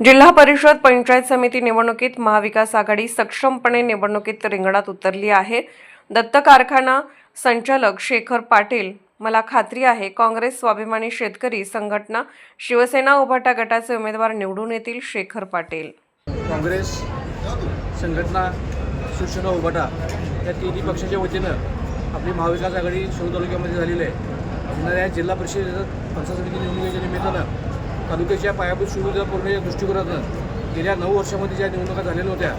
जिल्हा परिषद पंचायत समिती निवडणुकीत महाविकास आघाडी सक्षमपणे निवडणुकीत रिंगणात उतरली आहे. दत्त कारखाना संचालक शेखर पाटील मला खात्री आहे काँग्रेस स्वाभिमानी शेतकरी संघटना शिवसेना उभाटा गटाचे उमेदवार निवडून येतील शेखर पाटील. काँग्रेस संघटना शिवसेना उभाटा या तिन्ही पक्षाच्या वतीनं आपली महाविकास आघाडी शिव तालुक्यामध्ये झालेली आहे. जिल्हा परिषद पंचायत समिती निवडणुकीच्या निमित्तानं तालुक्याच्या पायाभूत सुविधा पूर्ण दृष्टिकोनातून गेल्या नऊ वर्षामध्ये ज्या निवडणुका झालेल्या होत्या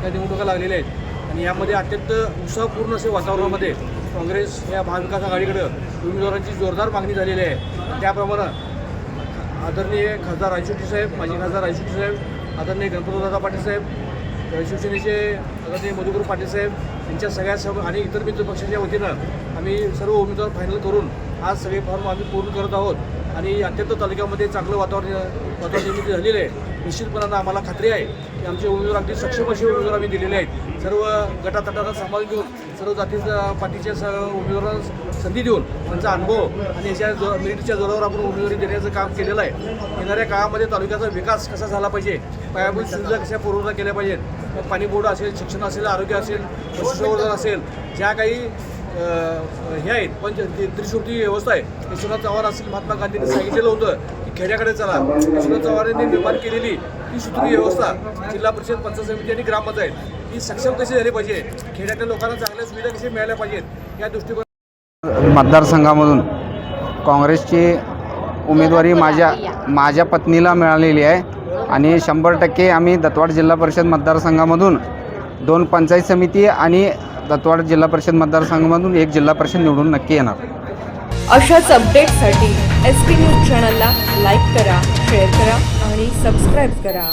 त्या निवडणुका लागलेल्या आहेत. आणि यामध्ये अत्यंत उत्साहपूर्ण असे वातावरणामध्ये काँग्रेस या महाविकास आघाडीकडं उमेदवारांची जोरदार मागणी झालेली आहे. त्याप्रमाणे आदरणीय खासदार रायशेट्टी साहेब माजी खासदार रायशेट्टी साहेब आदरणीय गणपतदादा पाटील साहेब शिवसेनेचे आदरणीय मधुकर पाटील साहेब यांच्या सगळ्या सह आणि इतर मित्र पक्षाच्या वतीनं आम्ही सर्व उमेदवार फायनल करून आज सगळे फॉर्म आम्ही पूर्ण करत आहोत. आणि अत्यंत तालुक्यामध्ये चांगलं वातावरण वातावरण निर्मिती झालेलं आहे. निश्चितपणानं आम्हाला खात्री आहे की आमचे उमेदवार अगदी सक्षम असे उमेदवार आम्ही दिलेले आहेत. सर्व गटातटाला सांभाळून घेऊन सर्व जातीच्या पाठीच्या स उमेदवारांना संधी देऊन त्यांचा अनुभव आणि याच्या जो मेरिटच्या जोरावर आपण उमेदवारी देण्याचं काम केलेलं आहे. येणाऱ्या काळामध्ये तालुक्याचा विकास कसा झाला पाहिजे? पायाभूत सुविधा कशा पुरवठा केल्या पाहिजेत? मग पाणी बोर्ड असेल शिक्षण असेल आरोग्य असेल पशुसंवर्धन असेल ज्या काही हे आहेत. पंच ती व्यवस्था आहे यशवंतराव चव्हाण असेल महात्मा गांधींनी सांगितलेलं होतं की खेड्याकडे चला. यशवंतराव चव्हाणांनी निर्माण केलेली ती सूत्री व्यवस्था जिल्हा परिषद पंचायत समिती आणि ग्रामपंचायत ही सक्षम कशी झाली पाहिजे? खेड्यातल्या लोकांना चांगल्या सुविधा कशी मिळाल्या पाहिजेत? या दृष्टिकोन मतदारसंघामधून काँग्रेसची उमेदवारी माझ्या माझ्या पत्नीला मिळालेली आहे. आणि शंभर टक्के आम्ही दत्तवाड जिल्हा परिषद मतदारसंघामधून दोन पंचायत समिती आणि दत्तवाड जिल्हा परिषद मतदारसंघामधून एक जिल्हा परिषद निवडून नक्की येणार. अशाच अपडेटसाठी एस पी न्यूज चॅनलला लाईक करा शेअर करा आणि सबस्क्राईब करा.